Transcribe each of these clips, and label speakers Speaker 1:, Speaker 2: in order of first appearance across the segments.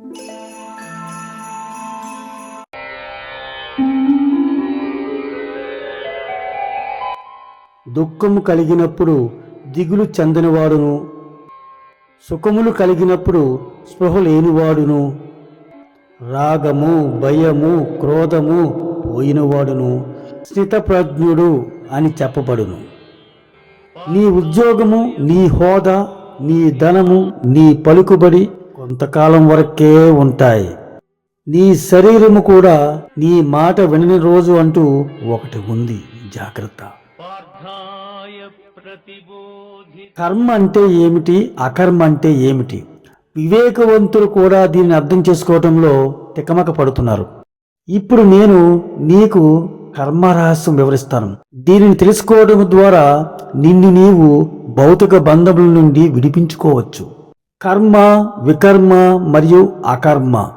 Speaker 1: దుఃఖము కలిగినప్పుడు దిగులు చెందనివాడును. సుఖములు కలిగినప్పుడు స్పృహ లేనివాడును. రాగము భయము క్రోధము పోయినవాడును. స్థితప్రజ్ఞుడు అని చెప్పబడును. నీ ఉద్యోగము నీ హోదా నీ ధనము నీ పలుకుబడి కొంతకాలం వరకే ఉంటాయి. నీ శరీరము కూడా నీ మాట వినని రోజు అంటూ ఒకటి ఉంది. జాగ్రత్త. కర్మ అంటే ఏమిటి? అకర్మ అంటే ఏమిటి? వివేకవంతులు కూడా దీన్ని అర్థం చేసుకోవటంలో తికమక పడుతున్నారు. ఇప్పుడు నేను నీకు కర్మ రహస్యం వివరిస్తాను. దీనిని తెలుసుకోవడం ద్వారా నిన్ను నీవు భౌతిక బంధముల నుండి విడిపించుకోవచ్చు. కర్మ వికర్మ మరియు అకర్మ.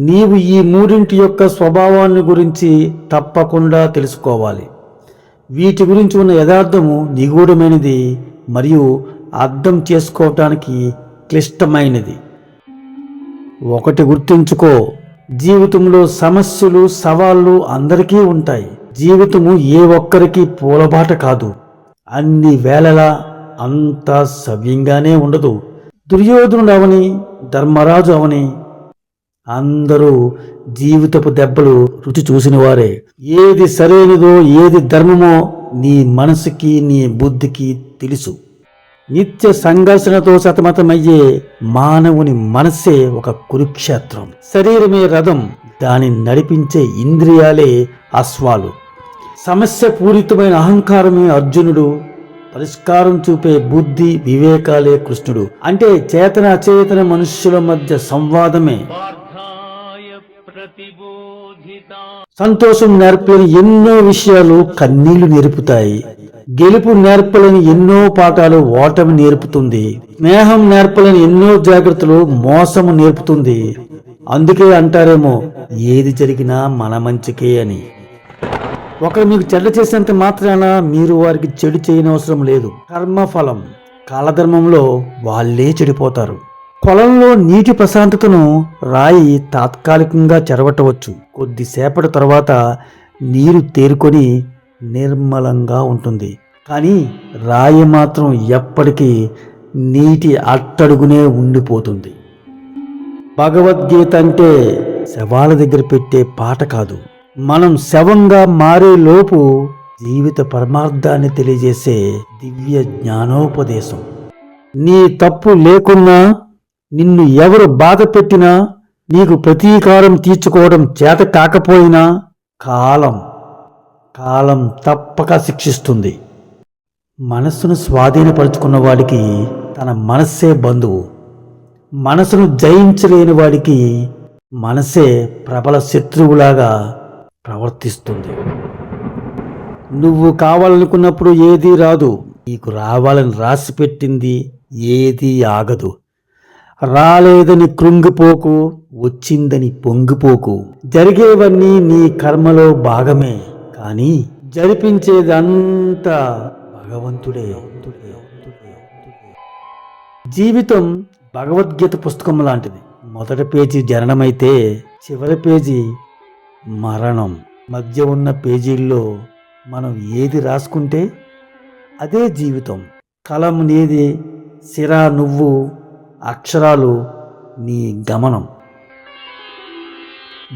Speaker 1: నీవు ఈ మూడింటి యొక్క స్వభావాన్ని గురించి తప్పకుండా తెలుసుకోవాలి. వీటి గురించి ఉన్న యథార్థము నిగూఢమైనది మరియు అర్థం చేసుకోవటానికి క్లిష్టమైనది. ఒకటి గుర్తుంచుకో జీవితంలో సమస్యలు సవాళ్ళు అందరికీ ఉంటాయి. జీవితము ఏ ఒక్కరికి పూలబాట కాదు. అన్ని వేళలా అంతా సవ్యంగానే ఉండదు. దుర్యోధనుడు అవని ధర్మరాజు అవని అందరూ జీవితపు దెబ్బలు రుచి చూసినవారే. ఏది సరైనదో ఏది ధర్మమో నీ మనసుకి నీ బుద్ధికి తెలుసు. నిత్య సంఘర్షణతో సతమతమయ్యే మానవుని మనస్సే ఒక కురుక్షేత్రం. శరీరమే రథం దాని నడిపించే ఇంద్రియాలే అశ్వాలు. సమస్య పూరితమైన అహంకారమే అర్జునుడు పరిష్కారం చూపే బుద్ధి వివేకాలే కృష్ణుడు. అంటే చేతన అచేతన మనుష్యుల మధ్య సంవాదమే. సంతోషం నేర్పలేని ఎన్నో విషయాలు కన్నీళ్ళు నేర్పుతాయి. గెలుపు నేర్పలేని ఎన్నో పాఠాలు ఓటమి నేర్పుతుంది. స్నేహం నేర్పలేని ఎన్నో జాగ్రత్తలు మోసము నేర్పుతుంది. అందుకే అంటారేమో ఏది జరిగినా మన మంచికే అని. ఒకరు మీకు చెడ్డ చేసినంత మాత్రాన మీరు వారికి చెడు చేయనవసరం లేదు. కర్మఫలం. కాలధర్మంలో వాళ్ళే చెడిపోతారు. పొలంలో నీటి ప్రశాంతతను రాయి తాత్కాలికంగా చెరవటవచ్చు కొద్దిసేపటి తర్వాత నీరు తేరుకొని నిర్మలంగా ఉంటుంది. కానీ రాయి మాత్రం ఎప్పటికీ నీటి అట్టడుగునే ఉండిపోతుంది. భగవద్గీత అంటే శవాల దగ్గర పెట్టే పాట కాదు. మనం శవంగా మారే లోపు జీవిత పరమార్థాన్ని తెలియజేసే దివ్య జ్ఞానోపదేశం. నీ తప్పు లేకున్నా నిన్ను ఎవరు బాధ పెట్టినా నీకు ప్రతీకారం తీర్చుకోవడం చేత కాకపోయినా కాలం కాలం తప్పక శిక్షిస్తుంది. మనస్సును స్వాధీనపరుచుకున్న వాడికి తన మనస్సే బంధువు. మనసును జయించలేని వాడికి మనసే ప్రబల శత్రువులాగా ప్రవర్తిస్తుంది. నువ్వు కావాలనుకున్నప్పుడు ఏదీ రాదు. నీకు రావాలని రాసి పెట్టింది ఏదీ ఆగదు. రాలేదని కృంగిపోకు వచ్చిందని పొంగిపోకు. జరిగేవన్నీ నీ కర్మలో భాగమే కానీ జరిపించేదంతా భగవంతుడే. జీవితం భగవద్గీత పుస్తకం లాంటిది. మొదటి పేజీ జననమైతే చివరి పేజీ మరణం. మధ్య ఉన్న పేజీల్లో మనం ఏది రాసుకుంటే అదే జీవితం. కలం నీది సిరా నువ్వు అక్షరాలు నీ గమనం.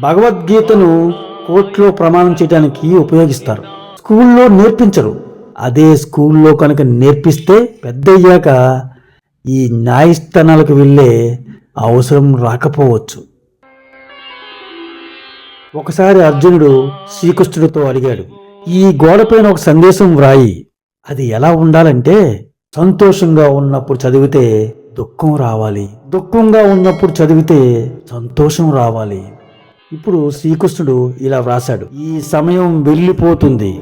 Speaker 1: భగవద్గీతను కోర్టులో ప్రమాణం చేయడానికి ఉపయోగిస్తారు. స్కూల్లో నేర్పించరు. అదే స్కూల్లో కనుక నేర్పిస్తే పెద్దయ్యాక ఈ న్యాయస్థానాలకు వెళ్ళే అవసరం రాకపోవచ్చు. ఒకసారి అర్జునుడు శ్రీకృష్ణుడితో అడిగాడు ఈ గోడపైన ఒక సందేశం వ్రాయి. అది ఎలా ఉండాలంటే సంతోషంగా ఉన్నప్పుడు చదివితే దుఃఖం రావాలి. దుఃఖంగా ఉన్నప్పుడు చదివితే సంతోషం రావాలి. ఇప్పుడు శ్రీకృష్ణుడు ఇలా వ్రాశాడు ఈ సమయం వెళ్ళిపోతుంది.